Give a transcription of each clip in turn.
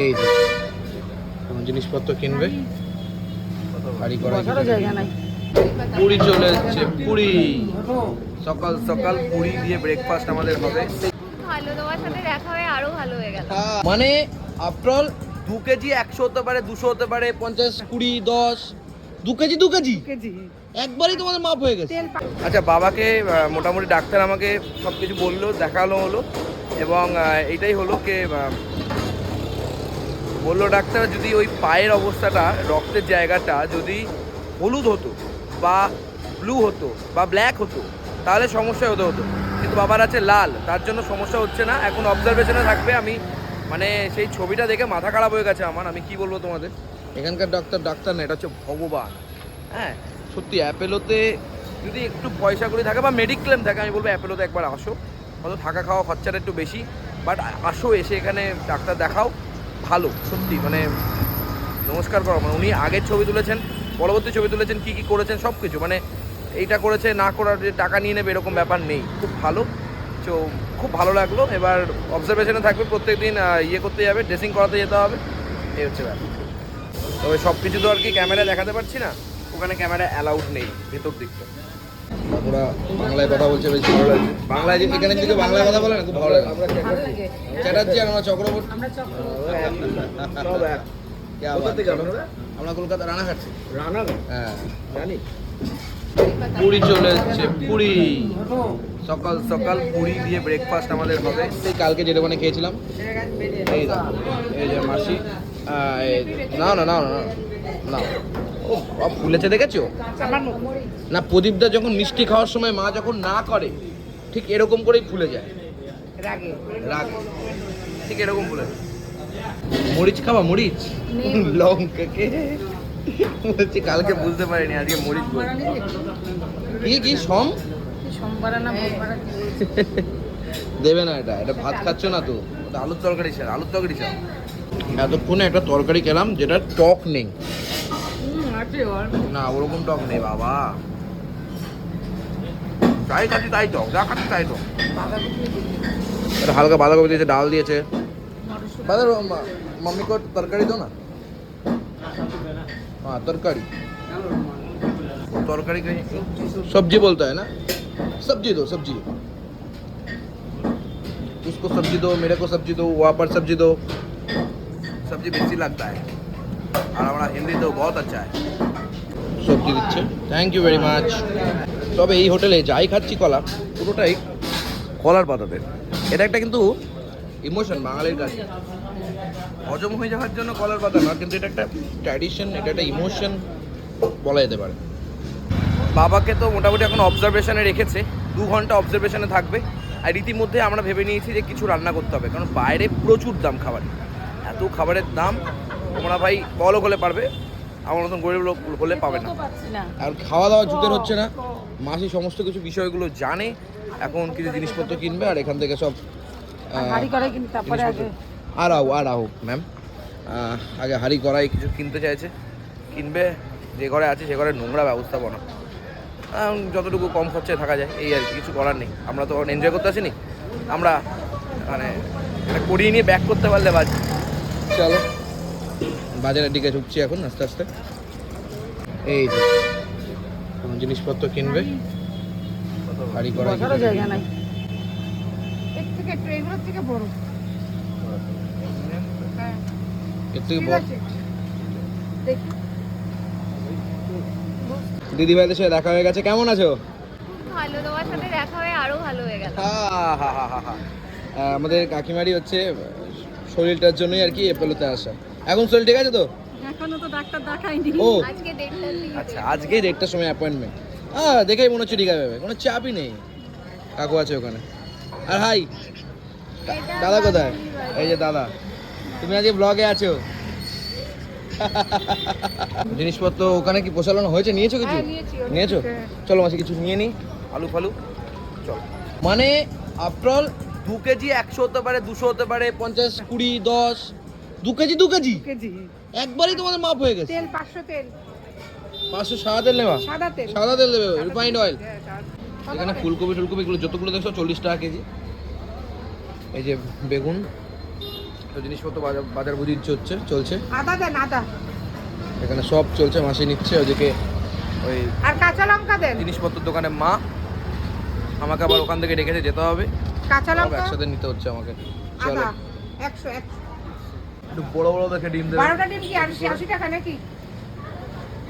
এই যে কোনো জিনিসপত্র কিনবে? বাড়ি করা জায়গা নাই। পুরি চলে এসছে পুরি। সকাল সকাল পুরি দিয়ে ব্রেকফাস্ট আমাদের হবে। ভালো তোমার সাথে দেখা হয়ে আরও ভালো হয়ে গেল। মানে আফটার দু কেজি একশো হতে পারে দুশো হতে পারে পঞ্চাশ কুড়ি দশ। দু কেজি দু কেজি? একবারই তোমাদের মাপ হয়ে গেছে। আচ্ছা বাবাকে মোটামুটি ডাক্তার আমাকে সব কিছু বলল দেখানো হলো। এবং এটাই হলো কে বলল ডাক্তার যদি ওই পায়ের অবস্থাটা রক্তের জায়গাটা যদি হলুদ হতো বা ব্লু হতো বা ব্ল্যাক হতো তাহলে সমস্যা হতে হতো। কিন্তু বাবার আছে লাল তার জন্য সমস্যা হচ্ছে না। এখন অবজারভেশনে থাকবে। আমি মানে সেই ছবিটা দেখে মাথা খারাপ হয়ে গেছে আমার। আমি কি বলব তোমাদের? এখানকার ডাক্তার ডাক্তার না এটা হচ্ছে ভগবান। হ্যাঁ। সত্যি অ্যাপেলোতে যদি একটু পয়সা করে থাকে বা মেডিক্লেম থাকে আমি বলব অ্যাপেলোতে একবার আসো। হয়তো থাকা খাওয়া খরচাটা একটু বেশি বাট আসো এসে এখানে ডাক্তার দেখাও। ভালো, সত্যি মানে নমস্কার করো মানে উনি আগের ছবি তুলেছেন, পরবর্তী ছবি তুলেছেন, কী কী করেছেন সব কিছু মানে এইটা করেছে, না করার যে টাকা নিয়ে নেবে, এরকম ব্যাপার নেই, খুব ভালো, তো খুব ভালো লাগল, এবার অবজারভেশনে থাকবে প্রত্যেক দিন ইয়ে করতে যাবে ড্রেসিং করাতে যেতে হবে, এই হচ্ছে ব্যাপার। তবে সব কিছু তো আর কি ক্যামেরা দেখাতে পারছি না, ওখানে ক্যামেরা অ্যালাউড নেই, ভেতর দিকটা। ওরা বাংলায় কথা বলছে বেশ ভালো লাগছে। বাংলায় যে এখানে যদি বাংলায় কথা বলে না খুব ভালো লাগে। আমরা চ্যাটার্জি। আর আমরা চক্রবর্তী। আমরা কলকাতা রানাঘাট রানাঘাট? হ্যাঁ। জানি। পুরী চলে এসছে পুরী। সকাল সকাল পুরী দিয়ে ব্রেকফাস্ট আমাদের হবে। সেই কালকে যেটা মানে খেয়েছিলাম। এই যে মাসি না না না না না। ও ফুলেছে দেখেছ? না প্রদীপদা যখন মিষ্টি খাওয়ার সময় মা যখন না করে ঠিক এরকম করেই ফুলে যায়। রাগে। রাগ। ঠিক এরকম ফুলে মরিচ খাওয়া মরিচ? লঙ্কা কে? বলছি কালকে বুঝতে পারিনি আজকে মরিচ। কি কি সম? দেবে না এটা এটা ভাত খাচ্ছ না তো। আলুর তরকারি স্যার আলুর তরকারি স্যার এতক্ষণে একটা তরকারি খেলাম যেটা টক নেই। আছে না ওরকম টক নেই বাবা যাই খাচ্ছি তাই তো যা খাচ্ছি তাই তো এটা হালকা বাঁধাকপি দিয়েছে ডাল দিয়েছে বাদার मम्मी को तरकारी दो ना हाँ तरकारी তরকারি খাই सब्जी बोलता है ना सब्जी दो सब्जी उसको सब्जी दो मेरे को सब्जी दो वहाँ पर सब्जी दो সবজি বেশি লাগতা है আর আমরা হিন্দি তো বহুত আচ্ছা সবজি দিচ্ছে। থ্যাংক ইউ ভেরি মাচ তবে এই হোটেলে যাই খাচ্ছি কলা পুরোটাই কলার পাতাতে। এটা একটা কিন্তু ইমোশন বাঙালির কাছে হজম হয়ে যাওয়ার জন্য কলার পাতা না কিন্তু এটা একটা ট্র্যাডিশন এটা একটা ইমোশন বলা যেতে পারে। বাবাকে তো মোটামুটি এখন অবজারভেশনে রেখেছে। দু ঘণ্টা অবজারভেশনে থাকবে। আর ইতিমধ্যে আমরা ভেবে নিয়েছি যে কিছু রান্না করতে হবে কারণ বাইরে প্রচুর দাম খাবার। এত খাবারের দাম তোমরা ভাই বলো হলে পারবে আমার মতন গরিব লোক হলে পাবে না। আর খাওয়া দাওয়া জুতের হচ্ছে না। মাসি সমস্ত কিছু বিষয়গুলো জানে এখন কিছু জিনিসপত্র কিনবে আর এখান থেকে সব আহ, আর আও আর আও ম্যাম আগে হাড়ি করাই কিছু কিনতে চাইছে। কিনবে যে ঘরে আছে সে ঘরে নোংরা ব্যবস্থাপনা। যতটুকু কম খরচে থাকা যায় এই আর কি, কিছু করার নেই। আমরা তো এনজয় করতে আসিনি। আমরা মানে করিয়ে নিয়ে ব্যাক করতে পারলে বাজ। চলো। বাজারের দিকে ঢুকছি এখন আস্তে আস্তে। এই যে কোনো জিনিসপত্র কিনবে? হাড়ি করা জায়গা নাই। এর থেকে ট্রেগুলোর থেকে বড়। হ্যাঁ। এর থেকে বড়। দিদি ভাইদের সাথে দেখা হয়ে গেছে। কেমন আছো? ভালো। তোমার সাথে দেখা হয়ে আরও হয়ে গেল। আমাদের কাকিমারি হচ্ছে শরীরটার জন্যই আর কি এপোলোতে আসা। এখন শরীর ঠিক আছে তো? এখনও তো ডাক্তার দেখাইনি ও। আজকে ডেটটা আচ্ছা আজকেই দেড়টার সময় অ্যাপয়েন্টমেন্ট হ্যাঁ দেখেই মনে হচ্ছে ঠিক আছে কোনো চাপই নেই। কাকু আছে ওখানে। আর হাই দাদা কোথায়? এই যে দাদা। তুমি আজকে ব্লগে আছো? জিনিসপত্র ওখানে কি পোষালানো হয়েছে? নিয়েছো কিছু? হ্যাঁ, নিয়েছি, চলো মাসি কিছু নিয়ে নি। আলু ফালু চল। মানে আফটার দু কেজি একশো হতে পারে দুশো হতে পারে পঞ্চাশ কুড়ি দশ। দু কেজি দু কেজি? কেজি। একবারই তোমাদের মাপ হয়ে গেছে। তেল পাঁচশো তেল। পাঁচশো সাদা তেল নেবা? সাদা তেল। সাদা তেল দেবে রিফাইন্ড অয়েল হ্যাঁ, এখানে ফুলকপি টুলকপি এগুলো যতগুলো দেখছ চল্লিশ টাকা কেজি। এই যে বেগুন তো জিনিসপত্র বাজার বাজার বুঝি হচ্ছে চলছে। আদা দেন আদা। এখানে সব চলছে মাসি নিচ্ছে ওদিকে ওই আর কাঁচা লঙ্কা দেন। জিনিসপত্রের দোকানে মা আমাকে আবার ওখান থেকে ডেকেছে যেতে হবে। কাঁচা সব একসাথে নিতে হচ্ছে আমাকে। চলো। একশো একশো। একটু বড় বড় দেখে ডিম দেবে। বারোটা ডিম কি আশি আশি টাকা নাকি?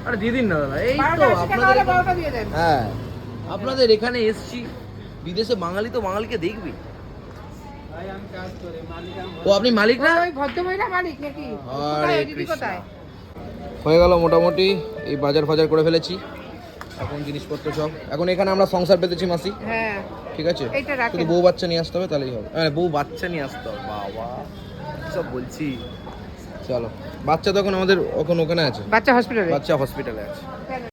আরে দিয়ে দিন না দাদা এই তো আপনাদের হলে এখানে- বারোটা দিয়ে দেন। হ্যাঁ। আপনাদের এখানে এসছি বিদেশে বাঙালি তো বাঙালিকে দেখবি। ও আপনি মালিক না? মালিক নাকি? হয়ে গেল মোটামুটি এই বাজার ফাজার করে ফেলেছি। এখন জিনিসপত্র সব। এখন এখানে আমরা সংসার পেতেছি মাসি। হ্যাঁ। ঠিক আছে। শুধু বউ বাচ্চা নিয়ে আসতে হবে তাহলেই হবে। হ্যাঁ বউ বাচ্চা নিয়ে আসতে হবে বাবা। সব বলছি। চলো। বাচ্চা তখন আমাদের এখন ওখানে আছে? বাচ্চা হসপিটালে বাচ্চা হসপিটালে আছে।